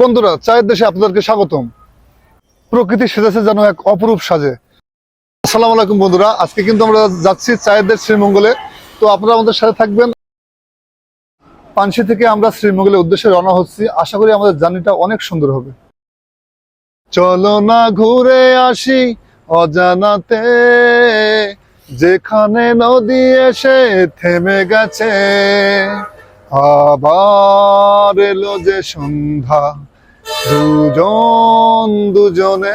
বন্ধুরা, চায়ের দেশে আপনাদেরকে স্বাগতম। প্রকৃতি সেজেছে যেন এক অপরূপ সাজে। আসসালামু আলাইকুম বন্ধুরা, আজকে কিন্তু আমরা যাচ্ছি চায়ের দেশ শ্রীমঙ্গলে। তো আপনারা আমাদের সাথে থাকবেন। পানসি থেকে আমরা শ্রীমঙ্গলের উদ্দেশ্যে রওনা হচ্ছি। আশা করি আমাদের জার্নিটা অনেক সুন্দর হবে। চলো না ঘুরে আসি অজানাতে। যেখানে নদী এসে থেমে গেছে। আবার এলো যে সন্ধ্যা। দুজন দুজনে।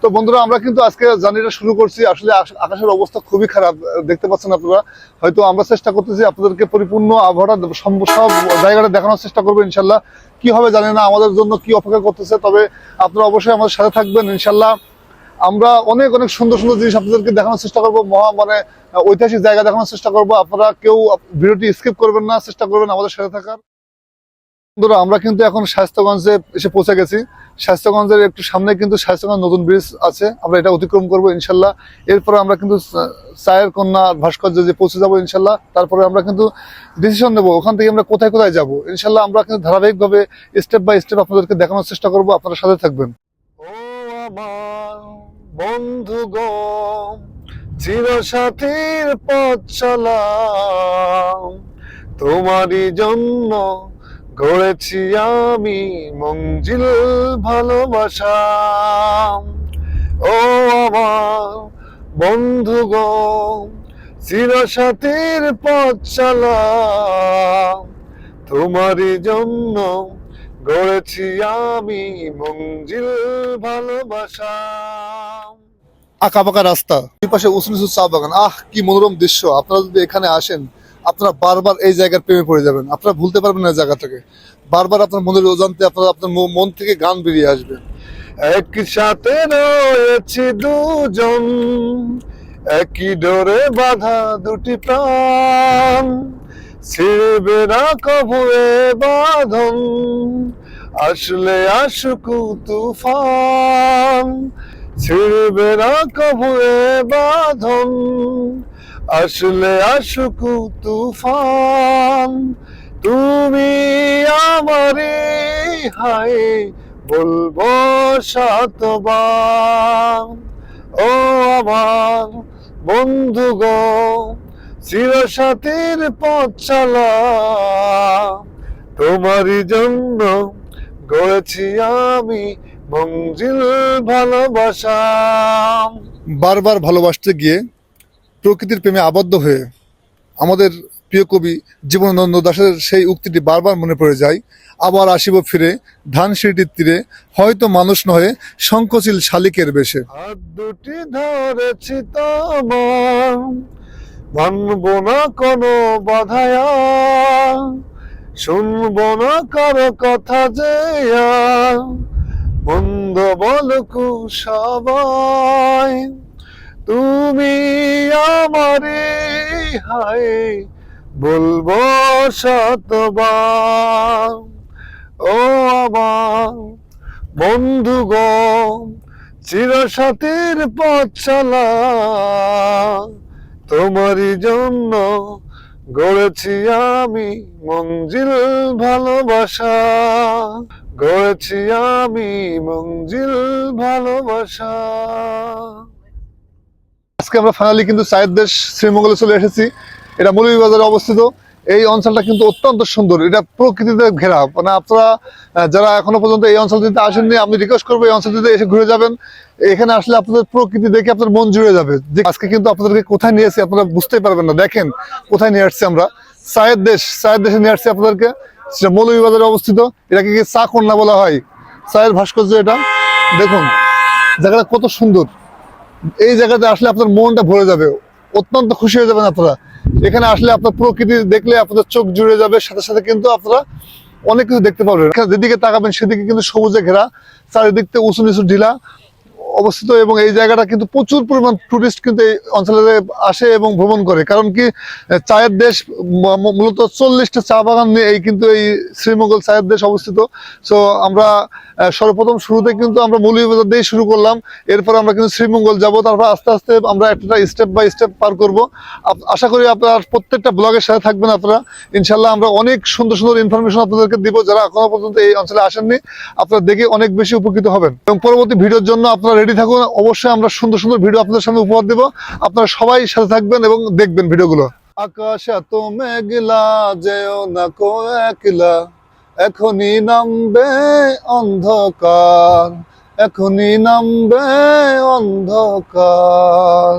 তো বন্ধুরা, আমরা কিন্তু আজকে জার্নিটা শুরু করছি। আসলে আকাশের অবস্থা খুবই খারাপ, দেখতে পাচ্ছেন আপনারা। হয়তো আমরা চেষ্টা করতেছি আপনাদেরকে পরিপূর্ণ আবহাওয়াটা সম- সব জায়গাটা দেখানোর চেষ্টা করব ইনশাল্লাহ। কি হবে জানি না, আমাদের জন্য কি অপেক্ষা করতেছে, তবে আপনারা অবশ্যই আমাদের সাথে থাকবেন, ইনশাল্লাহ। আমরা অনেক অনেক সুন্দর সুন্দর জিনিস আপনাদেরকে দেখানোর চেষ্টা করব। মহা মানে ঐতিহাসিক জায়গা দেখানোর চেষ্টা করব। আপনারা কেউ ভিডিওটি স্কিপ করবেন না, চেষ্টা করবেন আমাদের সাথে থাকার। বন্ধুরা, আমরা কিন্তু এখন স্বাস্থ্যগঞ্জে এসে পৌঁছে গেছি। স্বাস্থ্যগঞ্জের একটু সামনে কিন্তু স্বাস্থ্যগঞ্জ নতুন ব্রিজ আছে। আমরা এটা অতিক্রম করব, ইনশাল্লাহ। এরপরে আমরা কিন্তু চায়ের কন্যা ভাস্কর্য যে পৌঁছে যাব, ইনশাল্লাহ। তারপরে আমরা কিন্তু ডিসিশন নেব, ওখান থেকে আমরা কোথায় কোথায় যাব। ইনশাল্লাহ আমরা কিন্তু ধারাবাহিকভাবে স্টেপ বাই স্টেপ আপনাদেরকে দেখানোর চেষ্টা করব। আপনারা সাথে থাকবেন। ও বন্ধু গো চিরসাথীর পথ চলা তোমারই জন্য গড়েছি আমি মঞ্জিল ভালোবাসা। ও আমার বন্ধু গো চিরসাথীর পথ চলা তোমারই জন্য গড়েছি আমি মঞ্জিল ভালোবাসা। আঁকা বাঁকা রাস্তা। দুই পাশে উঁচু চা বাগান। আহ, কি মনোরম দৃশ্য। আপনারা যদি এখানে আসেন, আপনারা বারবার এই জায়গার প্রেমে পড়ে যাবেন। আপনারা ভুলতে পারবেন না জায়গাটাকে। বারবার আপনার মনের অজান্তে আপনারা আপনার মন থেকে গান বেরিয়ে আসবে। একসাথে রয়েছি দুজন। একই ডোরে বাঁধা দুটি প্রাণ। ছিড়বে না কবু বাঁধন। আসলে আসুক তুফান। ছিড়বে না কবু এ বাঁধন, আসলে আসুক তুফান। তুমি আমারে, হায়, বলব সাতবার। ও আমার বন্ধু গো চিরসাথীর পথ চলা। তোমারই জন্য গড়েছি আমি মঞ্জিল ভালোবাসা। বারবার ভালোবাসতে গিয়ে প্রকৃতির প্রেমে আবদ্ধ হয়ে আমাদের প্রিয় কবি জীবনানন্দ দাশের সেই উক্তিটি বারবার মনে পড়ে যায়। আবার আসিব ফিরে ধান সিঁড়ির তীরে হয়তো মানুষ নহে শঙ্খচিল শালিকের বেশে। দুটি ধরেছি মানব না কোনো বাধায়া। শুনব না কারও কথা যে মন্দ বলকু সবাই তুমি আমারে, হায়, বলব শতবার। ও আমার বন্ধু গো চিরসাথীর পথ চলা, তোমারই জন্য গড়েছি আমি মঞ্জিল ভালোবাসা। গড়েছি আমি মঞ্জিল ভালোবাসা। আজকে আমরা ফাইনালি কিন্তু সায়েদ দেশ শ্রীমঙ্গলে চলে এসেছি। এটা মৌলভীবাজারে অবস্থিত। এই অঞ্চলটা কিন্তু অত্যন্ত সুন্দর। এটা প্রকৃতিতে ঘেরা। মানে আপনারা যারা এখনও পর্যন্ত এই অঞ্চলটিতে আসেননি আমি রিকোয়েস্ট করব এই অঞ্চলটিতে এসে ঘুরে যাবেন। এখানে আসলে আপনাদের প্রকৃতি দেখে আপনার মন জুড়ে যাবে। যে আজকে কিন্তু আপনাদেরকে কোথায় নিয়ে এসেছি আপনারা বুঝতেই পারবেন না। দেখেন কোথায় নিয়ে আসছি আমরা। চায়ের দেশ চায়ের দেশে নিয়ে আসছি আপনাদেরকে। সেটা মৌলভীবাজারে অবস্থিত। এটাকে কি চা কন্যা বলা হয়? চায়ের ভাস্কর্য এটা। দেখুন, জায়গাটা কত সুন্দর। এই জায়গাতে আসলে আপনার মনটা ভরে যাবে। অত্যন্ত খুশি হয়ে যাবেন আপনারা। এখানে আসলে আপনার প্রকৃতি দেখলে আপনাদের চোখ জুড়ে যাবে, সাথে সাথে কিন্তু আপনারা অনেক কিছু দেখতে পাবেন যেদিকে তাকাবেন সেদিকে কিন্তু সবুজে ঘেরা চারিদিক থেকে উঁচু নিচু ঢিলা। অবস্থিত এবং এই জায়গাটা কিন্তু প্রচুর পরিমাণ টুরিস্ট কিন্তু এই অঞ্চলে আসে এবং ভ্রমণ করে। কারণ কি, চায়ের দেশ মূলত চল্লিশটা চা বাগান নিয়ে এই কিন্তু এই শ্রীমঙ্গল চায়ের দেশ অবস্থিত। সো আমরা সর্বপ্রথম শুরুতে কিন্তু আমরা মৌলভীবাজার দিয়ে শুরু করলাম। এরপর আমরা কিন্তু শ্রীমঙ্গল যাব। তারপর আস্তে আস্তে আমরা একটা স্টেপ বাই স্টেপ পার করব। আশা করি আপনার প্রত্যেকটা ব্লগের সাথে থাকবেন আপনারা। ইনশাল্লাহ আমরা অনেক সুন্দর সুন্দর ইনফরমেশন আপনাদেরকে দিব। যারা এখনও পর্যন্ত এই অঞ্চলে আসেননি, আপনারা দেখে অনেক বেশি উপকৃত হবেন। এবং পরবর্তী ভিডিওর জন্য আপনারা রেডি থাকুন। অবশ্যই আমরা সুন্দর সুন্দর ভিডিও আপনাদের সামনে উপহার দেবো। আপনারা সবাই সাথে থাকবেন এবং দেখবেন ভিডিওগুলো আকাশ এত মেঘলা, যেও না কো একলা। এখনই নামবে অন্ধকার। এখনই নামবে অন্ধকার।